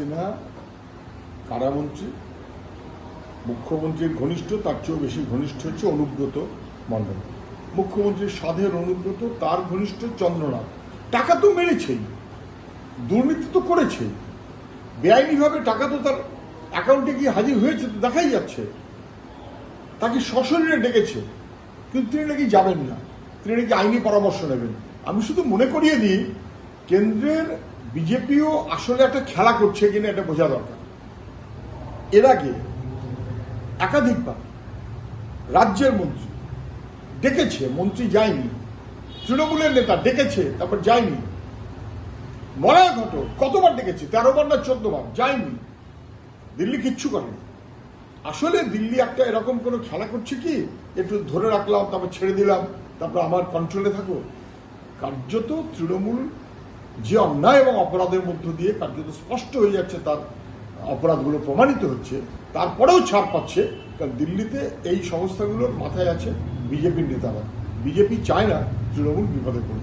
সিনহা, কারামন্ত্রী, মুখ্যমন্ত্রীর ঘনিষ্ঠ, তার চেয়েও বেশি ঘনিষ্ঠ হচ্ছে অনুব্রত মণ্ডল। মুখ্যমন্ত্রীর সাধের অনুব্রত, তার ঘনিষ্ঠ চন্দ্রনাথ। টাকা তো মেরেছেই, দুর্নীতি তো করেছেই। বেআইনিভাবে টাকা তো তার অ্যাকাউন্টে গিয়ে হাজির হয়েছে, তো দেখাই যাচ্ছে। তাকে সশরীরে ডেকেছে, কিন্তু তিনি নাকি যাবেন না। তিনি নাকি আইনি পরামর্শ নেবেন। আমি শুধু মনে করিয়ে দিই, কেন্দ্রের বিজেপিও আসলে একটা খেলা করছে কিনা এটা বোঝা দরকার। এর আগে একাধিকবার রাজ্যের মন্ত্রী ডেকেছে, মন্ত্রী যায়নি, তৃণমূলের নেতা ডেকেছে, তারপর যায়নি। মলয় ঘটক কতবার ডেকেছে? তেরো বার না চোদ্দ বার যায়নি। দিল্লি কিচ্ছু করেনি। আসলে দিল্লি একটা এরকম কোনো খেলা করছে কি? একটু ধরে রাখলাম, তারপর ছেড়ে দিলাম, তারপর আমার কন্ট্রোলে থাকো। কার্যত তৃণমূল যে অন্যায় এবং অপরাধের মধ্য দিয়ে কার্যত স্পষ্ট হয়ে যাচ্ছে তার, অপরাধগুলো প্রমাণিত হচ্ছে, তারপরেও ছাড় পাচ্ছে, কারণ দিল্লিতে এই সংস্থাগুলোর মাথায় আছে বিজেপির নেতারা। বিজেপি চায় না তৃণমূল বিপদে পড়ে